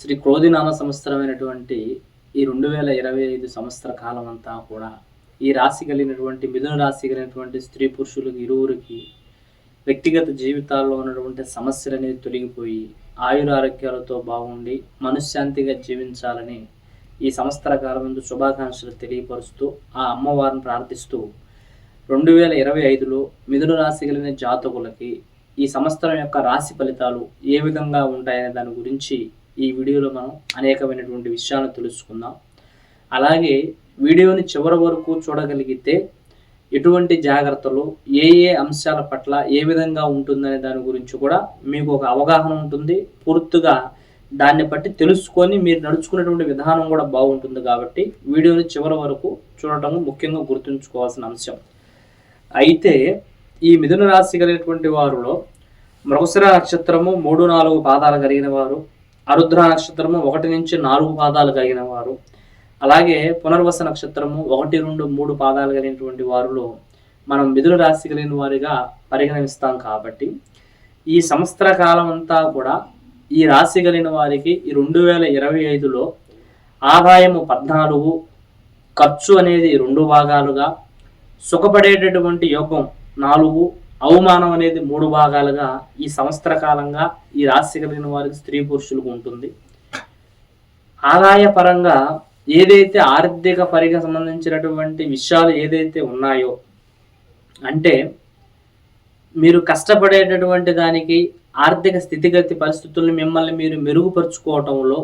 శ్రీ క్రోధినామ సంవత్సరమైనటువంటి ఈ రెండు వేల ఇరవై ఐదు సంవత్సర కాలం అంతా కూడా ఈ రాశి కలిగినటువంటి మిథున రాశి కలిగినటువంటి స్త్రీ పురుషులకు ఇరువురికి వ్యక్తిగత జీవితాల్లో ఉన్నటువంటి సమస్యలు అనేది తొలగిపోయి ఆయుర ఆరోగ్యాలతో బాగుండి మనశ్శాంతిగా జీవించాలని ఈ సంవత్సర కాలం ముందు శుభాకాంక్షలు తెలియపరుస్తూ ఆ అమ్మవారిని ప్రార్థిస్తూ రెండు వేల ఇరవై ఐదులో మిథున రాశి కలిగిన జాతకులకి ఈ సంవత్సరం యొక్క రాశి ఫలితాలు ఏ విధంగా ఉంటాయనే దాని గురించి ఈ వీడియోలో మనం అనేకమైనటువంటి విషయాలను తెలుసుకుందాం. అలాగే వీడియోని చివరి వరకు చూడగలిగితే ఎటువంటి జాగ్రత్తలు ఏ ఏ అంశాల పట్ల ఏ విధంగా ఉంటుందనే దాని గురించి కూడా మీకు ఒక అవగాహన ఉంటుంది. పూర్తిగా దాన్ని బట్టి తెలుసుకొని మీరు నడుచుకునేటువంటి విధానం కూడా బాగుంటుంది కాబట్టి వీడియోని చివరి వరకు చూడటం ముఖ్యంగా గుర్తుంచుకోవాల్సిన అంశం. అయితే ఈ మిథున రాశి కలిగినటువంటి వారిలో మృగశిర నక్షత్రము మూడు నాలుగు పాదాలు కలిగిన వారు అరుద్ర నక్షత్రము ఒకటి నుంచి నాలుగు పాదాలు కలిగిన వారు. అలాగే పునర్వస నక్షత్రము ఒకటి రెండు మూడు పాదాలు కలిగినటువంటి వారిలో మనం మిథున రాశి కలిగిన వారిగా పరిగణిస్తాం కాబట్టి ఈ సంవత్సర కాలం అంతా కూడా ఈ రాశి కలిగిన వారికి ఈ రెండు వేల ఇరవై ఐదులో ఆదాయము పద్నాలుగు ఖర్చు అనేది రెండు భాగాలుగా సుఖపడేటటువంటి యోగం నాలుగు అవమానం అనేది మూడు భాగాలుగా ఈ సంవత్సర కాలంగా ఈ రాశి కలిగిన వారికి స్త్రీ పురుషులకు ఉంటుంది. ఆదాయ పరంగా ఏదైతే ఆర్థిక పరిగా సంబంధించినటువంటి విషయాలు ఏదైతే ఉన్నాయో అంటే మీరు కష్టపడేటటువంటి దానికి ఆర్థిక స్థితిగతి పరిస్థితులను మిమ్మల్ని మీరు మెరుగుపరుచుకోవటంలో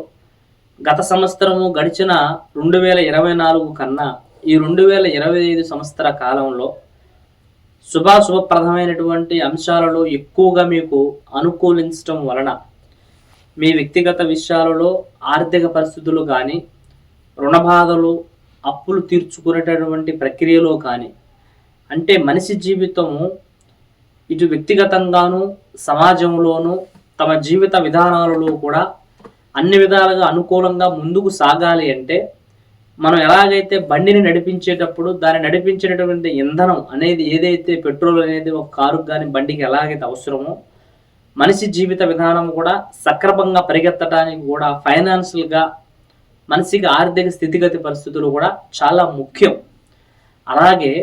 గత సంవత్సరము గడిచిన రెండు వేల ఇరవై నాలుగు కన్నా ఈ రెండు వేల ఇరవై ఐదు సంవత్సర కాలంలో శుభాశుభప్రదమైనటువంటి అంశాలలో ఎక్కువగా మీకు అనుకూలించటం వలన మీ వ్యక్తిగత విషయాలలో ఆర్థిక పరిస్థితులు కానీ రుణబాధలు అప్పులు తీర్చుకునేటటువంటి ప్రక్రియలో కానీ అంటే మనిషి జీవితము ఇటు వ్యక్తిగతంగాను సమాజంలోనూ తమ జీవిత విధానాలలో కూడా అన్ని విధాలుగా అనుకూలంగా ముందుకు సాగాలి అంటే మనం ఎలాగైతే బండిని నడిపించేటప్పుడు దాన్ని నడిపించేటటువంటి ఇంధనం అనేది ఏదైతే పెట్రోల్ అనేది ఒక కారుకు కానీ బండికి ఎలాగైతే అవసరమో మనిషి జీవిత విధానం కూడా సక్రమంగా పరిగెత్తడానికి కూడా ఫైనాన్షియల్గా మనిషికి ఆర్థిక స్థితిగతి పరిస్థితులు కూడా చాలా ముఖ్యం. అలాగే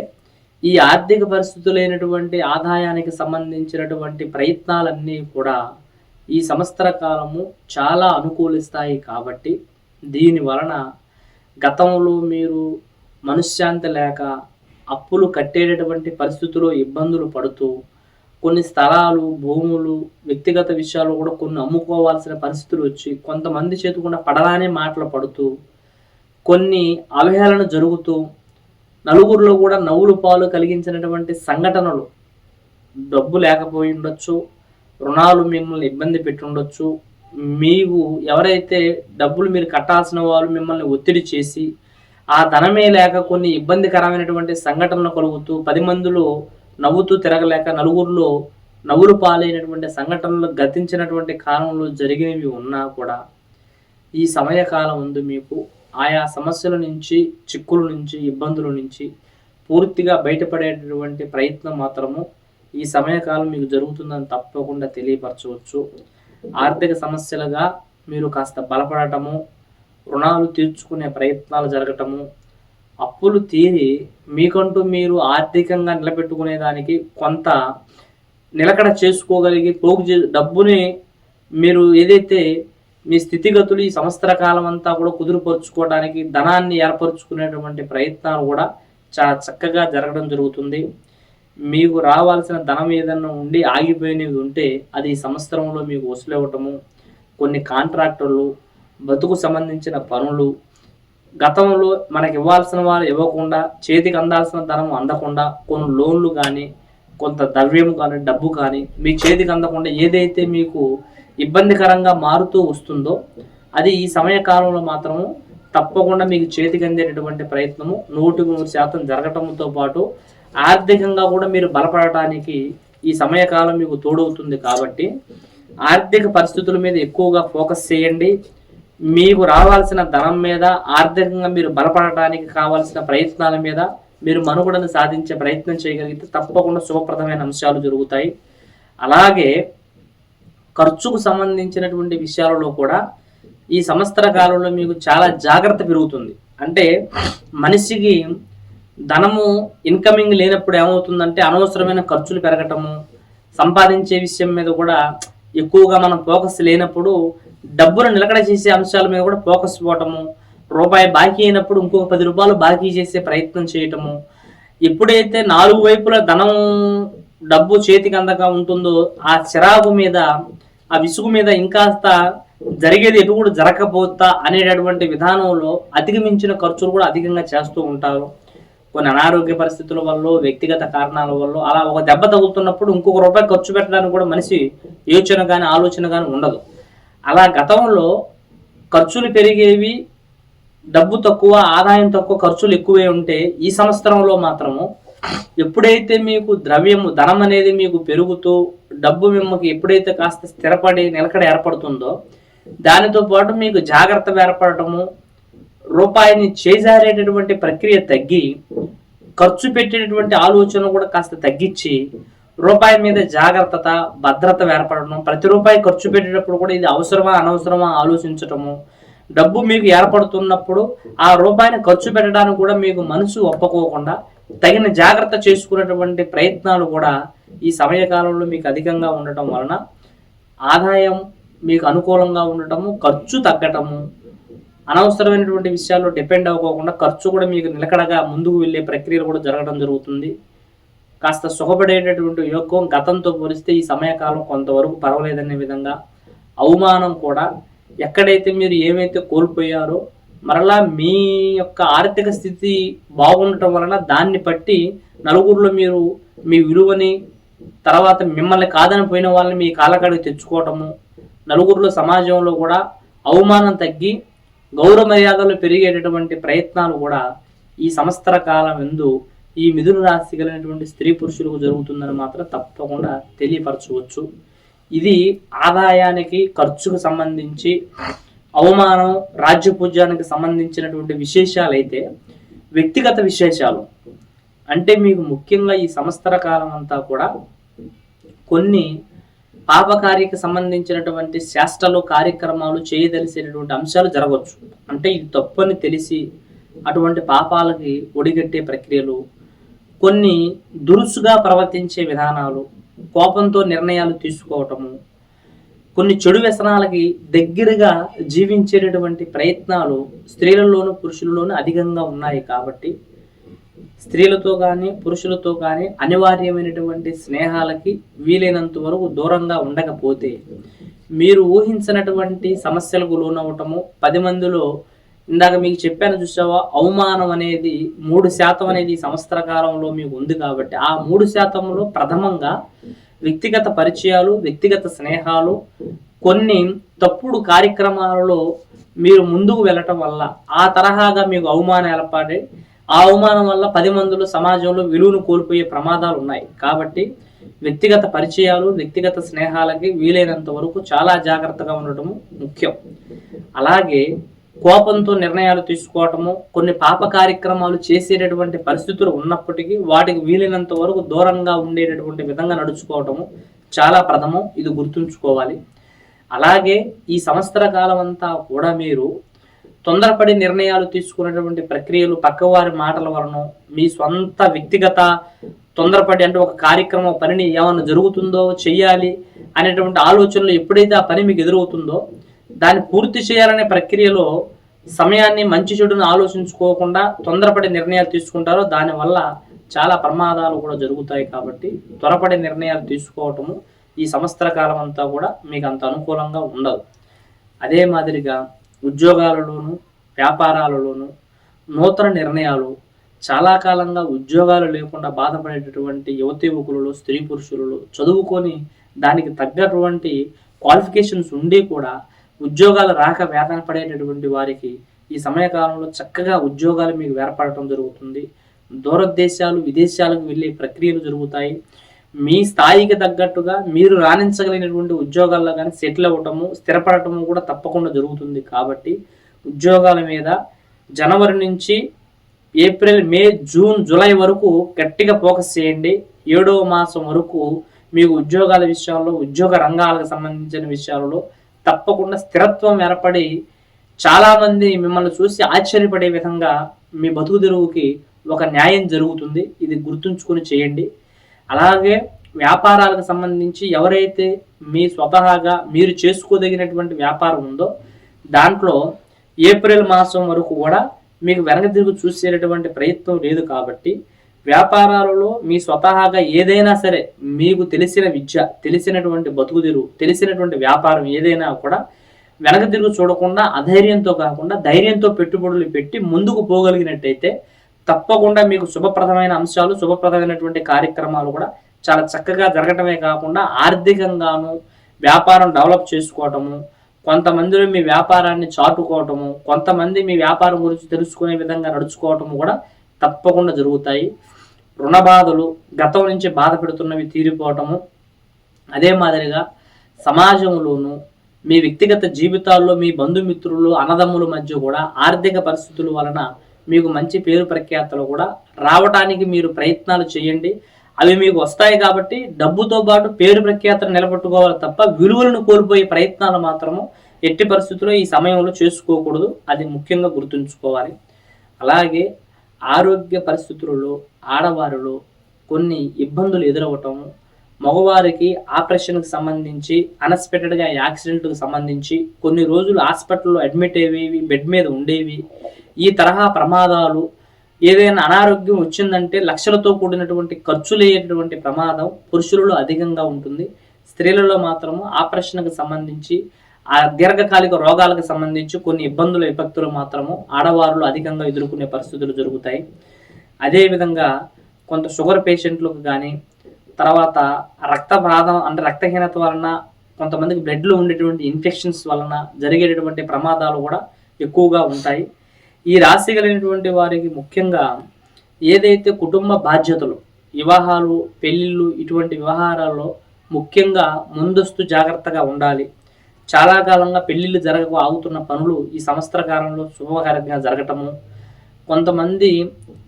ఈ ఆర్థిక పరిస్థితులైనటువంటి ఆదాయానికి సంబంధించినటువంటి ప్రయత్నాలన్నీ కూడా ఈ సంవత్సర కాలము చాలా అనుకూలిస్తాయి కాబట్టి దీని వలన గతంలో మీరు మనశ్శాంతి లేక అప్పులు కట్టేటటువంటి పరిస్థితుల్లో ఇబ్బందులు పడుతూ కొన్ని స్థలాలు భూములు వ్యక్తిగత విషయాలు కూడా కొన్ని అమ్ముకోవాల్సిన పరిస్థితులు వచ్చి కొంతమంది చేతుకుండా పడరానే మాటలు పడుతూ కొన్ని అవహేళన జరుగుతూ నలుగురిలో కూడా నవ్వులు పాలు కలిగించినటువంటి సంఘటనలు. డబ్బు లేకపోయి ఉండొచ్చు రుణాలు మిమ్మల్ని ఇబ్బంది పెట్టి ఉండొచ్చు మీకు ఎవరైతే డబ్బులు మీరు కట్టాల్సిన వాళ్ళు మిమ్మల్ని ఒత్తిడి చేసి ఆ ధనమే లేక కొన్ని ఇబ్బందికరమైనటువంటి సంఘటనలు కలుగుతూ పది మందిలో నవ్వుతూ తిరగలేక నలుగురిలో నవ్వులు పాలైనటువంటి సంఘటనలు గతించినటువంటి కాలంలో జరిగినవి ఉన్నా కూడా ఈ సమయకాలం ముందు మీకు ఆయా సమస్యల నుంచి చిక్కుల నుంచి ఇబ్బందుల నుంచి పూర్తిగా బయటపడేటటువంటి ప్రయత్నం మాత్రము ఈ సమయకాలం మీకు జరుగుతుందని తప్పకుండా తెలియపరచవచ్చు. ఆర్థిక సమస్యలుగా మీరు కాస్త బలపడటము రుణాలు తీర్చుకునే ప్రయత్నాలు జరగటము అప్పులు తీరి మీకంటూ మీరు ఆర్థికంగా నిలబెట్టుకునే దానికి కొంత నిలకడ చేసుకోగలిగి పోగు చే డబ్బుని మీరు ఏదైతే మీ స్థితిగతులు ఈ సంవత్సర కాలం అంతా కూడా కుదురుపరుచుకోవడానికి ధనాన్ని ఏర్పరచుకునేటువంటి ప్రయత్నాలు కూడా చాలా చక్కగా జరగడం జరుగుతుంది. మీకు రావాల్సిన ధనం ఏదన్నా ఉండి ఆగిపోయినవి ఉంటే అది సంవత్సరంలో మీకు వసూలవ్వటము కొన్ని కాంట్రాక్టర్లు బతుకు సంబంధించిన పనులు గతంలో మనకి ఇవ్వాల్సిన వారు ఇవ్వకుండా చేతికి అందాల్సిన ధనం అందకుండా కొన్ని లోన్లు కానీ కొంత ద్రవ్యం కానీ డబ్బు కానీ మీ చేతికి అందకుండా ఏదైతే మీకు ఇబ్బందికరంగా మారుతూ వస్తుందో అది ఈ సమయ కాలంలో మాత్రము తప్పకుండా మీకు చేతికి అందేటటువంటి ప్రయత్నము నూటికి నూరు శాతం జరగటంతో పాటు ఆర్థికంగా కూడా మీరు బలపడటానికి ఈ సమయకాలం మీకు తోడవుతుంది కాబట్టి ఆర్థిక పరిస్థితుల మీద ఎక్కువగా ఫోకస్ చేయండి. మీకు రావాల్సిన ధనం మీద ఆర్థికంగా మీరు బలపడటానికి కావాల్సిన ప్రయత్నాల మీద మీరు మనుగడను సాధించే ప్రయత్నం చేయగలిగితే తప్పకుండా శుభప్రదమైన అంశాలు జరుగుతాయి. అలాగే ఖర్చుకు సంబంధించినటువంటి విషయాలలో కూడా ఈ సంవత్సర కాలంలో మీకు చాలా జాగ్రత్త పెరుగుతుంది. అంటే మనిషికి ధనము ఇన్కమింగ్ లేనప్పుడు ఏమవుతుందంటే అనవసరమైన ఖర్చులు పెరగటము సంపాదించే విషయం మీద కూడా ఎక్కువగా మనం ఫోకస్ లేనప్పుడు డబ్బును నిలకడ చేసే అంశాల మీద కూడా ఫోకస్ పోవటము రూపాయి బాకీ అయినప్పుడు ఇంకొక పది రూపాయలు బాకీ చేసే ప్రయత్నం చేయటము. ఎప్పుడైతే నాలుగు వైపుల ధనం డబ్బు చేతికి అందక ఉంటుందో ఆ చిరాకు మీద ఆ విసుగు మీద ఇంకాస్త జరిగేది ఎటు కూడా జరగకపోతా అనేటటువంటి విధానంలో అధిగమించిన ఖర్చులు కూడా అధికంగా చేస్తూ ఉంటారు. కొన్ని అనారోగ్య పరిస్థితుల వల్ల వ్యక్తిగత కారణాల వల్ల అలా ఒక దెబ్బ తగులుతున్నప్పుడు ఇంకొక రూపాయి ఖర్చు పెట్టడానికి కూడా మనిషి యోచన కానీ ఆలోచన కానీ ఉండదు. అలా గతంలో ఖర్చులు పెరిగేవి డబ్బు తక్కువ ఆదాయం తక్కువ ఖర్చులు ఎక్కువే ఉంటే ఈ సంవత్సరంలో మాత్రము ఎప్పుడైతే మీకు ద్రవ్యము ధనం అనేది మీకు పెరుగుతూ డబ్బు మిమ్మకి ఎప్పుడైతే కాస్త స్థిరపడి నిలకడ ఏర్పడుతుందో దానితో పాటు మీకు జాగ్రత్త ఏర్పడటము రూపాయిని చేజారేటటువంటి ప్రక్రియ తగ్గి ఖర్చు పెట్టేటటువంటి ఆలోచన కూడా కాస్త తగ్గించి రూపాయి మీద జాగ్రత్తత భద్రత ఏర్పడడం ప్రతి రూపాయి ఖర్చు పెట్టేటప్పుడు కూడా ఇది అవసరమా అనవసరమా ఆలోచించటము డబ్బు మీకు ఏర్పడుతున్నప్పుడు ఆ రూపాయిని ఖర్చు పెట్టడానికి కూడా మీకు మనసు ఒప్పుకోకుండా తగిన జాగ్రత్త చేసుకునేటువంటి ప్రయత్నాలు కూడా ఈ సమయకాలంలో మీకు అధికంగా ఉండటం వలన ఆదాయం మీకు అనుకూలంగా ఉండటము ఖర్చు తగ్గటము అనవసరమైనటువంటి విషయాల్లో డిపెండ్ అవ్వకోకుండా ఖర్చు కూడా మీకు నిలకడగా ముందుకు వెళ్ళే ప్రక్రియలు కూడా జరగడం జరుగుతుంది. కాస్త సుఖపడేటటువంటి యోగం గతంతో పోలిస్తే ఈ సమయకాలం కొంతవరకు పర్వాలేదనే విధంగా అవమానం కూడా ఎక్కడైతే మీరు ఏమైతే కోల్పోయారో మరలా మీ యొక్క ఆర్థిక స్థితి బాగుండటం వలన దాన్ని బట్టి నలుగురిలో మీరు మీ విలువని తర్వాత మిమ్మల్ని కాదని పోయిన వాళ్ళని మీ కాలకాడికి తెచ్చుకోవటము నలుగురిలో సమాజంలో కూడా అవమానం తగ్గి గౌరవ మర్యాదలు పెరిగేటటువంటి ప్రయత్నాలు కూడా ఈ సంవత్సర కాలం ఎందు ఈ మిథున రాశి కలిగినటువంటి స్త్రీ పురుషులకు జరుగుతుందని మాత్రం తప్పకుండా తెలియపరచవచ్చు. ఇది ఆదాయానికి ఖర్చుకు సంబంధించి అవమానం రాజ్యపూజ్యానికి సంబంధించినటువంటి విశేషాలు అయితే వ్యక్తిగత విశేషాలు. అంటే మీకు ముఖ్యంగా ఈ సంవత్సర కాలం అంతా కూడా కొన్ని పాపకార్యకి సంబంధించినటువంటి శాస్త్రాలు కార్యక్రమాలు చేయదలిసినటువంటి అంశాలు జరగవచ్చు. అంటే ఇది తప్పని తెలిసి అటువంటి పాపాలకి ఒడిగట్టే ప్రక్రియలు కొన్ని దురుసుగా ప్రవర్తించే విధానాలు కోపంతో నిర్ణయాలు తీసుకోవటము కొన్ని చెడు వ్యసనాలకి దగ్గరగా జీవించేటటువంటి ప్రయత్నాలు స్త్రీలలోను పురుషులలోనూ అధికంగా ఉన్నాయి కాబట్టి స్త్రీలతో కానీ పురుషులతో కానీ అనివార్యమైనటువంటి స్నేహాలకి వీలైనంత వరకు దూరంగా ఉండకపోతే మీరు ఊహించినటువంటి సమస్యలకు లోనవటము పది మందిలో ఇందాక మీకు చెప్పాను చూసావా అవమానం అనేది మూడు శాతం అనేది సంవత్సర కాలంలో మీకు ఉంది కాబట్టి ఆ మూడు శాతంలో ప్రథమంగా వ్యక్తిగత పరిచయాలు వ్యక్తిగత స్నేహాలు కొన్ని తప్పుడు కార్యక్రమాలలో మీరు ముందుకు వెళ్ళటం వల్ల ఆ తరహాగా మీకు అవమానం ఏర్పడే ఆ అవమానం వల్ల పది మందిలో సమాజంలో విలువను కోల్పోయే ప్రమాదాలు ఉన్నాయి. కాబట్టి వ్యక్తిగత పరిచయాలు వ్యక్తిగత స్నేహాలకి వీలైనంత వరకు చాలా జాగ్రత్తగా ఉండటం ముఖ్యం. అలాగే కోపంతో నిర్ణయాలు తీసుకోవటము కొన్ని పాప కార్యక్రమాలు చేసేటటువంటి పరిస్థితులు ఉన్నప్పటికీ వాటికి వీలైనంత వరకు దూరంగా ఉండేటటువంటి విధంగా నడుచుకోవటము చాలా ప్రథమం. ఇది గుర్తుంచుకోవాలి. అలాగే ఈ సంవత్సర కాలం అంతా కూడా మీరు తొందరపడి నిర్ణయాలు తీసుకునేటువంటి ప్రక్రియలు పక్కవారి మాటల వలన మీ సొంత వ్యక్తిగత తొందరపడి అంటే ఒక కార్యక్రమం పనిని ఏమన్నా జరుగుతుందో చెయ్యాలి అనేటువంటి ఆలోచనలు ఎప్పుడైతే ఆ పని మీకు ఎదురవుతుందో దాన్ని పూర్తి చేయాలనే ప్రక్రియలో సమయాన్ని మంచి చెడును ఆలోచించుకోకుండా తొందరపడి నిర్ణయాలు తీసుకుంటారో దానివల్ల చాలా ప్రమాదాలు కూడా జరుగుతాయి కాబట్టి త్వరపడి నిర్ణయాలు తీసుకోవటము ఈ సంవత్సర కాలం అంతా కూడా మీకు అంత అనుకూలంగా ఉండదు. అదే మాదిరిగా ఉద్యోగాలలోను వ్యాపారాలలోను నూతన నిర్ణయాలు చాలా కాలంగా ఉద్యోగాలు లేకుండా బాధపడేటటువంటి యువతి యువకులలో స్త్రీ పురుషులలో చదువుకొని దానికి తగ్గటువంటి క్వాలిఫికేషన్స్ ఉండి కూడా ఉద్యోగాలు రాక వేతన పడేటటువంటి వారికి ఈ సమయకాలంలో చక్కగా ఉద్యోగాలు మీకు ఏర్పడటం జరుగుతుంది. దూరదేశాలు విదేశాలకు వెళ్ళే ప్రక్రియలు జరుగుతాయి. మీ స్థాయికి తగ్గట్టుగా మీరు రాణించగలిగినటువంటి ఉద్యోగాల్లో కానీ సెటిల్ అవ్వటము స్థిరపడటము కూడా తప్పకుండా జరుగుతుంది కాబట్టి ఉద్యోగాల మీద జనవరి నుంచి ఏప్రిల్ మే జూన్ జూలై వరకు గట్టిగా ఫోకస్ చేయండి. ఏడవ మాసం వరకు మీకు ఉద్యోగాల విషయాల్లో ఉద్యోగ రంగాలకు సంబంధించిన విషయాలలో తప్పకుండా స్థిరత్వం ఏర్పడి చాలామంది మిమ్మల్ని చూసి ఆశ్చర్యపడే విధంగా మీ బతుకు తెరువుకి ఒక న్యాయం జరుగుతుంది. ఇది గుర్తుంచుకొని చేయండి. అలాగే వ్యాపారాలకు సంబంధించి ఎవరైతే మీ స్వతహాగా మీరు చేసుకోదగినటువంటి వ్యాపారం ఉందో దాంట్లో ఏప్రిల్ మాసం వరకు కూడా మీకు వెనక తిరుగు చూసేటటువంటి ప్రయత్నం లేదు కాబట్టి వ్యాపారాలలో మీ స్వతహాగా ఏదైనా సరే మీకు తెలిసిన విద్య తెలిసినటువంటి బతుకుదిరు తెలిసినటువంటి వ్యాపారం ఏదైనా కూడా వెనక తిరుగు చూడకుండా అధైర్యంతో కాకుండా ధైర్యంతో పెట్టుబడులు పెట్టి ముందుకు పోగలిగినట్టయితే తప్పకుండా మీకు శుభప్రదమైన అంశాలు శుభప్రదమైనటువంటి కార్యక్రమాలు కూడా చాలా చక్కగా జరగటమే కాకుండా ఆర్థికంగాను వ్యాపారం డెవలప్ చేసుకోవటము కొంతమందిలో మీ వ్యాపారాన్ని చాటుకోవటము కొంతమంది మీ వ్యాపారం గురించి తెలుసుకునే విధంగా నడుచుకోవటము కూడా తప్పకుండా జరుగుతాయి. రుణ బాధలు గతం నుంచి బాధ పెడుతున్నవి తీరిపోవటము అదే మాదిరిగా సమాజంలోనూ మీ వ్యక్తిగత జీవితాల్లో మీ బంధుమిత్రులు అన్నదమ్ముల మధ్య కూడా ఆర్థిక పరిస్థితుల వలన మీకు మంచి పేరు ప్రఖ్యాతలు కూడా రావడానికి మీరు ప్రయత్నాలు చేయండి. అవి మీకు వస్తాయి కాబట్టి డబ్బుతో పాటు పేరు ప్రఖ్యాతలు నిలబెట్టుకోవాలి తప్ప విలువలను కోల్పోయే ప్రయత్నాలు మాత్రము ఎట్టి పరిస్థితుల్లో ఈ సమయంలో చేసుకోకూడదు. అది ముఖ్యంగా గుర్తుంచుకోవాలి. అలాగే ఆరోగ్య పరిస్థితులలో ఆడవారిలో కొన్ని ఇబ్బందులు ఎదురవటం మగవారికి ఆపరేషన్కి సంబంధించి అన్ఎక్స్పెక్టెడ్గా యాక్సిడెంట్కి సంబంధించి కొన్ని రోజులు హాస్పిటల్లో అడ్మిట్ అయ్యేవి బెడ్ మీద ఉండేవి ఈ తరహా ప్రమాదాలు ఏదైనా అనారోగ్యం వచ్చిందంటే లక్షలతో కూడినటువంటి ఖర్చులయ్యేటటువంటి ప్రమాదం పురుషులలో అధికంగా ఉంటుంది. స్త్రీలలో మాత్రము ఆపరేషన్కు సంబంధించి ఆ దీర్ఘకాలిక రోగాలకు సంబంధించి కొన్ని ఇబ్బందులు విపత్తులు మాత్రము ఆడవారులు అధికంగా ఎదుర్కొనే పరిస్థితులు జరుగుతాయి. అదేవిధంగా కొంత షుగర్ పేషెంట్లకు కానీ తర్వాత రక్తబాధం అంటే రక్తహీనత వలన కొంతమందికి బ్లడ్లో ఉండేటువంటి ఇన్ఫెక్షన్స్ వలన జరిగేటటువంటి ప్రమాదాలు కూడా ఎక్కువగా ఉంటాయి. ఈ రాశి కలిగినటువంటి వారికి ముఖ్యంగా ఏదైతే కుటుంబ బాధ్యతలు వివాహాలు పెళ్ళిళ్ళు ఇటువంటి వ్యవహారాల్లో ముఖ్యంగా ముందస్తు జాగ్రత్తగా ఉండాలి. చాలా కాలంగా పెళ్ళిళ్ళు జరగక ఆగుతున్న పనులు ఈ సంవత్సర కాలంలో శుభకారంగా జరగటము. కొంతమంది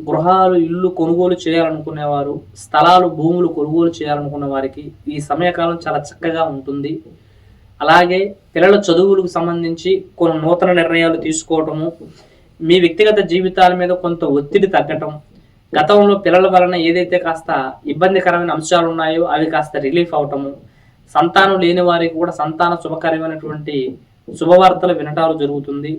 గృహాలు ఇల్లు కొనుగోలు చేయాలనుకునేవారు స్థలాలు భూములు కొనుగోలు చేయాలనుకునే వారికి ఈ సమయకాలం చాలా చక్కగా ఉంటుంది. అలాగే పిల్లల చదువులకు సంబంధించి కొన్ని నూతన నిర్ణయాలు తీసుకోవటము మీ వ్యక్తిగత జీవితాల మీద కొంత ఒత్తిడి తగ్గటం గతంలో పిల్లల వలన ఏదైతే కాస్త ఇబ్బందికరమైన అంశాలు ఉన్నాయో అవి కాస్త రిలీఫ్ అవటము సంతానం లేని వారికి కూడా సంతాన శుభకరమైనటువంటి శుభవార్తలు వినటాలు జరుగుతుంది.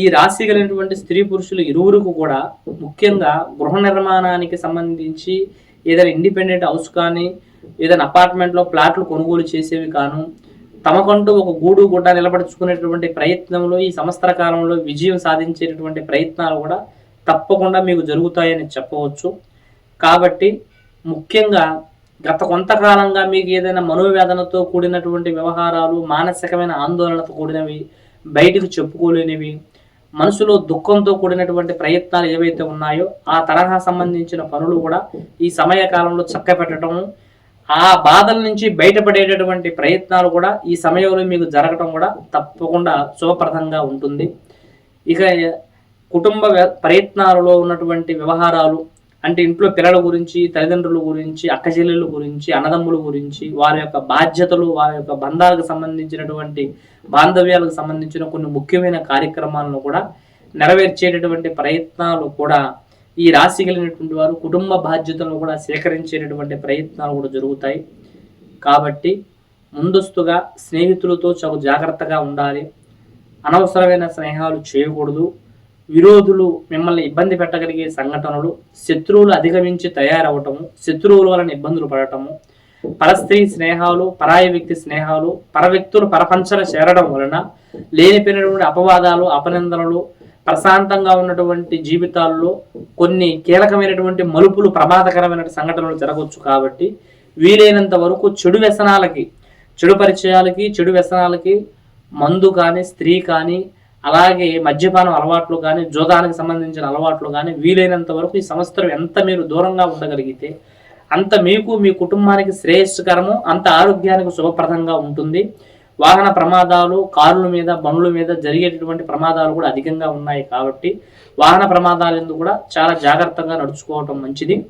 ఈ రాశి కలిగినటువంటి స్త్రీ పురుషులు ఇరువురికి కూడా ముఖ్యంగా గృహ నిర్మాణానికి సంబంధించి ఏదైనా ఇండిపెండెంట్ హౌస్ కానీ ఏదైనా అపార్ట్మెంట్లో ప్లాట్లు కొనుగోలు చేసేవి కాను తమకంటూ ఒక గూడు గుడ్డ నిలబడుచుకునేటువంటి ప్రయత్నంలో ఈ సంవత్సర కాలంలో విజయం సాధించేటటువంటి ప్రయత్నాలు కూడా తప్పకుండా మీకు జరుగుతాయని చెప్పవచ్చు. కాబట్టి ముఖ్యంగా గత కొంతకాలంగా మీకు ఏదైనా మనోవేదనతో కూడినటువంటి వ్యవహారాలు మానసికమైన ఆందోళనతో కూడినవి బయటకు చెప్పుకోలేనివి మనసులో దుఃఖంతో కూడినటువంటి ప్రయత్నాలు ఏవైతే ఉన్నాయో ఆ తరహా సంబంధించిన పనులు కూడా ఈ సమయకాలంలో చక్కపెట్టడం ఆ బాధల నుంచి బయటపడేటటువంటి ప్రయత్నాలు కూడా ఈ సమయంలో మీకు జరగటం కూడా తప్పకుండా శుభప్రదంగా ఉంటుంది. ఇక కుటుంబ వ్య- ప్రయత్నాలలో ఉన్నటువంటి వ్యవహారాలు అంటే ఇంట్లో పిల్లల గురించి తల్లిదండ్రుల గురించి అక్కచెల్లెల గురించి అన్నదమ్ముల గురించి వారి యొక్క బాధ్యతలు వారి యొక్క బంధాలకు సంబంధించినటువంటి బాంధవ్యాలకు సంబంధించిన కొన్ని ముఖ్యమైన కార్యక్రమాలను కూడా నెరవేర్చేటటువంటి ప్రయత్నాలు కూడా ఈ రాశి కలిగినటువంటి వారు కుటుంబ బాధ్యతలను కూడా సేకరించేటటువంటి ప్రయత్నాలు కూడా జరుగుతాయి. కాబట్టి ముందస్తుగా స్నేహితులతో చాలా జాగ్రత్తగా ఉండాలి. అనవసరమైన స్నేహాలు చేయకూడదు. విరోధులు మిమ్మల్ని ఇబ్బంది పెట్టగలిగే సంఘటనలు శత్రువులు అధిగమించి తయారవటము శత్రువుల వలన ఇబ్బందులు పడటము పరస్త్రీ స్నేహాలు పరాయ వ్యక్తి స్నేహాలు పర వ్యక్తులు పరపంచన చేరడం వలన లేనిపోయినటువంటి అపవాదాలు అపనిందనలు ప్రశాంతంగా ఉన్నటువంటి జీవితాల్లో కొన్ని కీలకమైనటువంటి మలుపులు ప్రమాదకరమైన సంఘటనలు జరగవచ్చు కాబట్టి వీలైనంత వరకు చెడు వ్యసనాలకి చెడు పరిచయాలకి చెడు వ్యసనాలకి మందు కానీ స్త్రీ కానీ అలాగే మద్యపానం అలవాట్లు కానీ జోదానికి సంబంధించిన అలవాట్లు కానీ వీలైనంత వరకు ఈ సంవత్సరం ఎంత మీరు దూరంగా ఉండగలిగితే అంత మీకు మీ కుటుంబానికి శ్రేయస్కరము అంత ఆరోగ్యానికి శుభప్రదంగా ఉంటుంది. వాహన ప్రమాదాలు కారుల మీద బండ్ల మీద జరిగేటటువంటి ప్రమాదాలు కూడా అధికంగా ఉన్నాయి కాబట్టి వాహన ప్రమాదాలు ఎందుకు కూడా చాలా జాగ్రత్తగా నడుచుకోవటం మంచిది.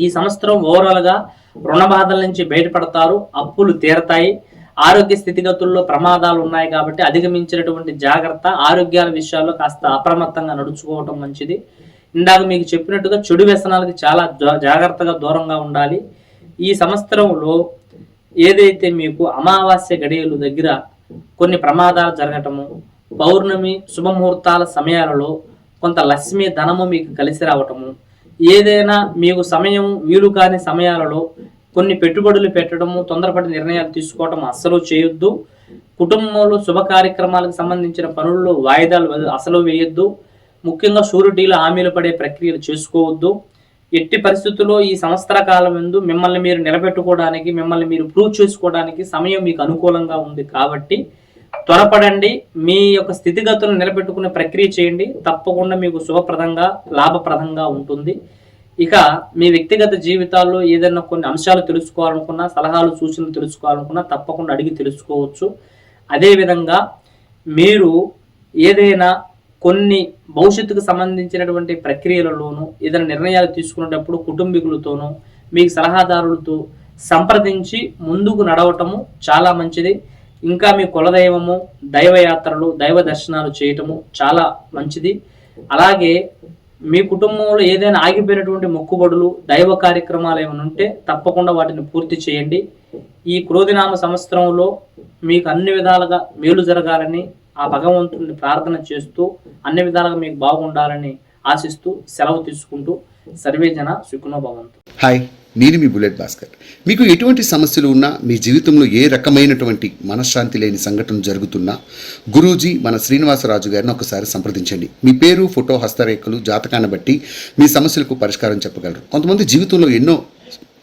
ఈ సంవత్సరం ఓవరాల్గా రుణ బాధల నుంచి బయటపడతారు అప్పులు తీరతాయి. ఆరోగ్య స్థితిగతుల్లో ప్రమాదాలు ఉన్నాయి కాబట్టి అధిగమించినటువంటి జాగ్రత్త ఆరోగ్యాల విషయాల్లో కాస్త అప్రమత్తంగా నడుచుకోవటం మంచిది. ఇందాక మీకు చెప్పినట్టుగా చెడు వ్యసనాలకి చాలా జా- జాగ్రత్తగా దూరంగా ఉండాలి. ఈ సంవత్సరంలో ఏదైతే మీకు అమావాస్య గడియలు దగ్గర కొన్ని ప్రమాదాలు జరగటము పౌర్ణమి శుభముహూర్తాల సమయాలలో కొంత లక్ష్మి ధనము మీకు కలిసి రావటము ఏదైనా మీకు సమయం వీలు కాని సమయాలలో కొన్ని పెట్టుబడులు పెట్టడము తొందరపడి నిర్ణయాలు తీసుకోవటం అస్సలు చేయొద్దు. కుటుంబంలో శుభ కార్యక్రమాలకు సంబంధించిన పనుల్లో వాయిదాలు అసలు వేయొద్దు. ముఖ్యంగా షూరిటీలు హామీలు పడే ప్రక్రియలు చేసుకోవద్దు. ఎట్టి పరిస్థితుల్లో ఈ సంవత్సర కాలం ఎందు మిమ్మల్ని మీరు నిలబెట్టుకోవడానికి మిమ్మల్ని మీరు ప్రూవ్ చేసుకోవడానికి సమయం మీకు అనుకూలంగా ఉంది కాబట్టి త్వరపడండి మీ యొక్క స్థితిగతులను నిలబెట్టుకునే ప్రక్రియ చేయండి. తప్పకుండా మీకు శుభప్రదంగా లాభప్రదంగా ఉంటుంది. ఇక మీ వ్యక్తిగత జీవితాల్లో ఏదైనా కొన్ని అంశాలు తెలుసుకోవాలనుకున్నా సలహాలు సూచనలు తెలుసుకోవాలనుకున్నా తప్పకుండా అడిగి తెలుసుకోవచ్చు. అదేవిధంగా మీరు ఏదైనా కొన్ని భవిష్యత్తుకు సంబంధించినటువంటి ప్రక్రియలలోనూ ఏదైనా నిర్ణయాలు తీసుకునేటప్పుడు కుటుంబీకులతోనూ మీకు సలహాదారులతో సంప్రదించి ముందుకు నడవటము చాలా మంచిది. ఇంకా మీ కులదైవము దైవయాత్రలు దైవ దర్శనాలు చేయటము చాలా మంచిది. అలాగే మీ కుటుంబంలో ఏదైనా ఆగిపోయినటువంటి మొక్కుబడులు దైవ కార్యక్రమాలు ఏమైనా ఉంటే తప్పకుండా వాటిని పూర్తి చేయండి. ఈ క్రోధినామ సంవత్సరంలో మీకు అన్ని విధాలుగా మేలు జరగాలని ఆ భగవంతుడిని ప్రార్థన చేస్తూ అన్ని విధాలుగా మీకు బాగుండాలని ఆశిస్తూ సెలవు తీసుకుంటూ సర్వేజన సుఖనో భవంతు. హాయ్ నేను మీ బుల్లెట్ భాస్కర్. మీకు ఎటువంటి సమస్యలు ఉన్నా మీ జీవితంలో ఏ రకమైనటువంటి మనశ్శాంతి లేని సంఘటన జరుగుతున్నా గురూజీ మన శ్రీనివాసరాజు గారిని ఒకసారి సంప్రదించండి. మీ పేరు ఫోటో హస్తరేఖలు జాతకాన్ని బట్టి మీ సమస్యలకు పరిష్కారం చెప్పగలరు. కొంతమంది జీవితంలో ఎన్నో